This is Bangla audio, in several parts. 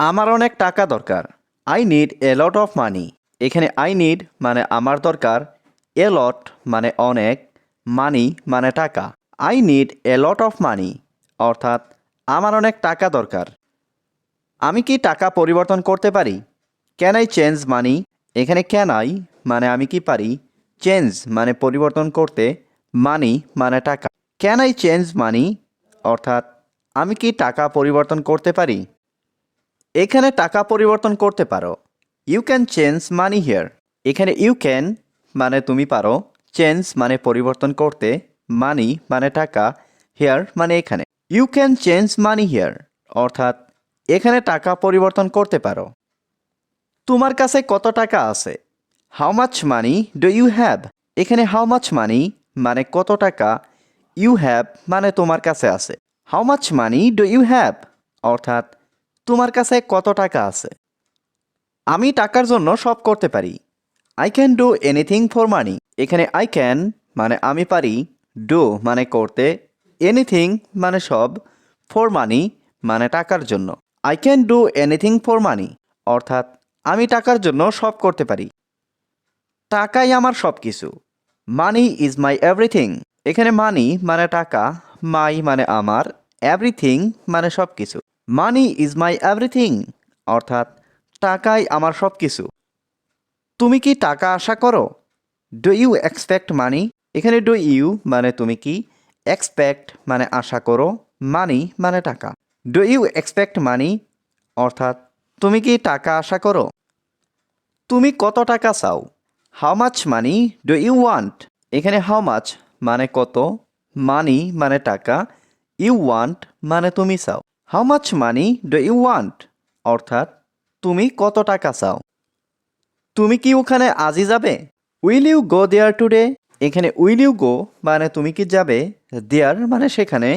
আমার অনেক টাকা দরকার। I need a lot of money এখানে আই নিড মানে আমার দরকার। এ লট মানে অনেক। মানি মানে টাকা। I need a lot of money অর্থাৎ আমার অনেক টাকা দরকার। আমি কি টাকা পরিবর্তন করতে পারি? ক্যান আই চেঞ্জ মানি এখানে ক্যান আই মানে আমি কি পারি? চেঞ্জ মানে পরিবর্তন করতে। মানি মানে টাকা। ক্যান আই চেঞ্জ মানি অর্থাৎ আমি কি টাকা পরিবর্তন করতে পারি? এখানে টাকা পরিবর্তন করতে পারো। You can change money here এখানে ইউ ক্যান মানে তুমি পারো। চেঞ্জ মানে পরিবর্তন করতে। মানি মানে টাকা। হেয়ার মানে এখানে। You can change money here অর্থাৎ, এখানে টাকা পরিবর্তন করতে পারো। তোমার কাছে কত টাকা আছে? How much money do you have এখানে হাউ মাচ মানি মানে কত টাকা? ইউ হ্যাভ মানে তোমার কাছে আছে। How much money do you have অর্থাৎ তোমার কাছে কত টাকা আছে? আমি টাকার জন্য সব করতে পারি। I can do anything for money এখানে আই ক্যান মানে আমি পারি ডু মানে করতে এনিথিং মানে সব ফর মানি মানে টাকার জন্য। I can do anything for money অর্থাৎ আমি টাকার জন্য সব করতে পারি। টাকাই আমার সব কিছু মানি ইজ মাই এভরিথিং এখানে মানি মানে টাকা মাই মানে আমার এভরিথিং মানে সব কিছু মানি ইজ মাই এভরিথিং অর্থাৎ টাকাই আমার সব কিছু তুমি কি টাকা আশা করো? ডু ইউ এক্সপেক্ট মানি এখানে ডু ইউ মানে তুমি কি? এক্সপেক্ট মানে আশা করো মানি মানে টাকা। ডু ইউ এক্সপেক্ট মানি অর্থাৎ তুমি কি টাকা আশা করো? তুমি কত টাকা চাও? How much money do you want এখানে হাউ মাচ মানে কত মানি মানে টাকা ইউ ওয়ান্ট মানে তুমি চাও। How much money do you want অর্থাৎ, তুমি কত টাকা চাও? তুমি কি ওখানে আজই যাবে? Will you go there today এখানে উইল ইউ গো মানে তুমি কি যাবে? দেয়ার মানে সেখানে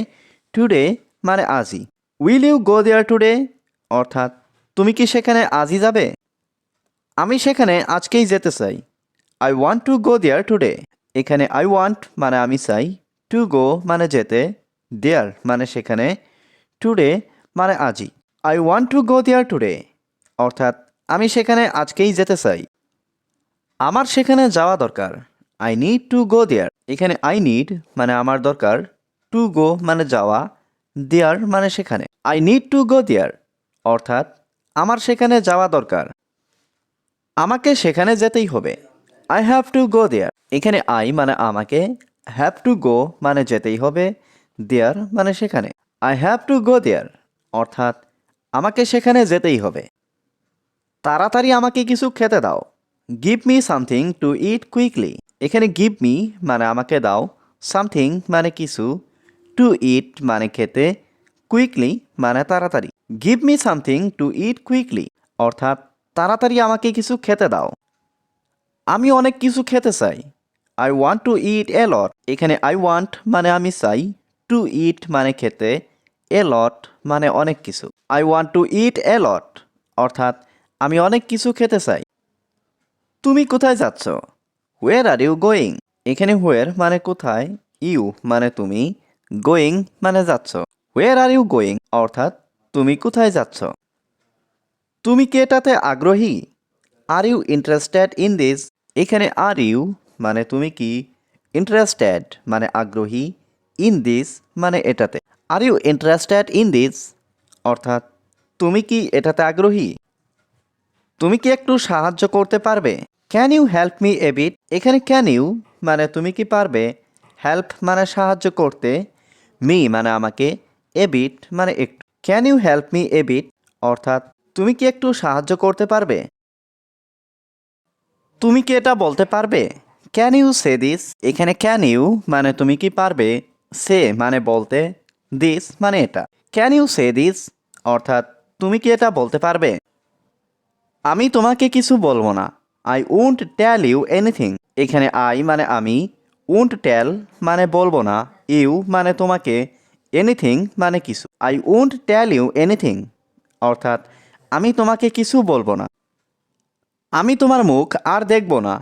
টুডে মানে আজই will you go there today অর্থাৎ, তুমি কি সেখানে আজই যাবে? আমি সেখানে আজকেই যেতে চাই। I want to go there today এখানে আই ওয়ান্ট মানে আমি চাই। টু গো মানে যেতে। দেয়ার মানে সেখানে টুডে মানে আজই I want to go there today অর্থাৎ, আমি সেখানে আজকেই যেতে চাই। আমার সেখানে যাওয়া দরকার। I need to go there এখানে আই নিড মানে আমার দরকার। টু গো মানে যাওয়া। দেয়ার মানে সেখানে। I need to go there অর্থাৎ, আমার সেখানে যাওয়া দরকার। আমাকে সেখানে যেতেই হবে। I have to go there এখানে আই মানে আমাকে। হ্যাভ টু গো মানে যেতেই হবে। দেয়ার মানে সেখানে। I have to go there অর্থাৎ, আমাকে সেখানে যেতেই হবে। তাড়াতাড়ি আমাকে কিছু খেতে দাও। Give me something to eat quickly এখানে গিভ মি মানে আমাকে দাও। সামথিং মানে কিছু। টু ইট মানে খেতে। কুইকলি মানে তাড়াতাড়ি। Give me something to eat quickly অর্থাৎ, তাড়াতাড়ি আমাকে কিছু খেতে দাও। আমি অনেক কিছু খেতে চাই। I want to eat a lot এখানে আই ওয়ান্ট মানে আমি চাই। টু ইট মানে খেতে। এ লট মানে অনেক কিছু। I want to eat a lot অর্থাৎ আমি অনেক কিছু খেতে চাই। তুমি কোথায় যাচ্ছ? হোয়ার আর ইউ গোয়িং এখানে হোয়ার মানে কোথায় ইউ মানে তুমি গোয়িং মানে যাচ্ছ। হোয়ার আর ইউ গোয়িং অর্থাৎ তুমি কোথায় যাচ্ছ? তুমি কি এটাতে আগ্রহী? Are you interested in this এখানে আর ইউ মানে তুমি কি? ইন্টারেস্টেড মানে আগ্রহী ইন দিস মানে এটাতে। Are you interested in this অর্থাৎ, তুমি কি এটাতে আগ্রহী? তুমি কি একটু সাহায্য করতে পারবে? Can you help me a bit এখানে ক্যান ইউ মানে তুমি কি পারবে? হেল্প মানে সাহায্য করতে মি মানে আমাকে এ বিট মানে একটু। Can you help me a bit অর্থাৎ, তুমি কি একটু সাহায্য করতে পারবে? তুমি কি এটা বলতে পারবে? ক্যান ইউ সে দিস এখানে ক্যান ইউ মানে তুমি কি পারবে? সে মানে বলতে দিস মানে এটা। ক্যান ইউ সে দিস অর্থাৎ, তুমি কি এটা বলতে পারবে? আমি তোমাকে কিছু বলব না। I won't tell you anything এখানে আই মানে আমি উন্ট ট্যাল মানে বলব না। ইউ মানে তোমাকে এনিথিং মানে কিছু। I won't tell you anything অর্থাৎ, আমি তোমাকে কিছু বলব না। আমি তোমার মুখ আর দেখব না।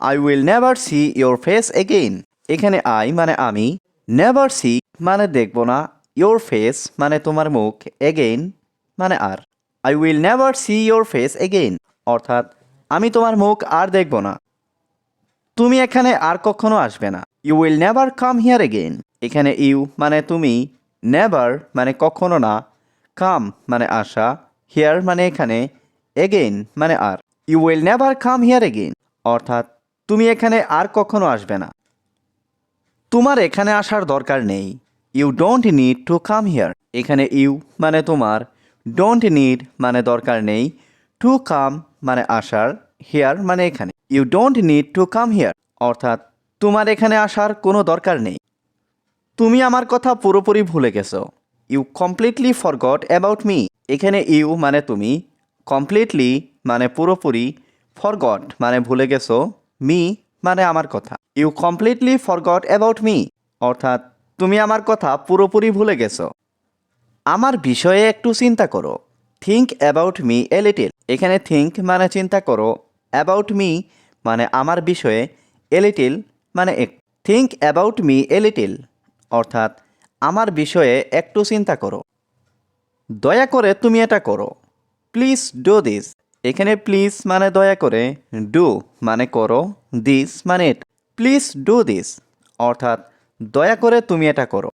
I will never see your face again এখানে আই মানে আমি নেভার সি মানে দেখব না ইয়োর ফেস মানে তোমার মুখ এগেইন মানে আর। I will never see your face again অর্থাৎ আমি তোমার মুখ আর দেখব না। তুমি এখানে আর কখনো আসবে না। You will never come here again এখানে ইউ মানে তুমি নেভার মানে কখনো না কাম মানে আসা হিয়ার মানে এখানে এগেইন মানে আর। You will never come here again অর্থাৎ তুমি এখানে আর কখনো আসবে না। তোমার এখানে আসার দরকার নেই। You don't need to come here এখানে ইউ মানে তোমার। ডোন্ট নিড মানে দরকার নেই। টু কাম মানে আসার। হিয়ার মানে এখানে। You don't need to come here অর্থাৎ তোমার এখানে আসার কোনো দরকার নেই। তুমি আমার কথা পুরোপুরি ভুলে গেছো। You completely forgot about me এখানে ইউ মানে তুমি। কমপ্লিটলি মানে পুরোপুরি ফরগট মানে ভুলে গেছো। মি মানে আমার কথা। You completely forgot about me অর্থাৎ, তুমি আমার কথা পুরোপুরি ভুলে গেছো। আমার বিষয়ে একটু চিন্তা করো। Think about me a little এখানে থিঙ্ক মানে চিন্তা করো। অ্যাবাউট মি মানে আমার বিষয়ে এ লিটিল মানে এক think about me a little অর্থাৎ, আমার বিষয়ে একটু চিন্তা করো। দয়া করে তুমি এটা করো। প্লিজ ডু দিস এখানে প্লিজ মানে দয়া করে ডু মানে করো দিস মানে প্লিজ ডু দিস অর্থাৎ দয়া করে তুমি এটা করো।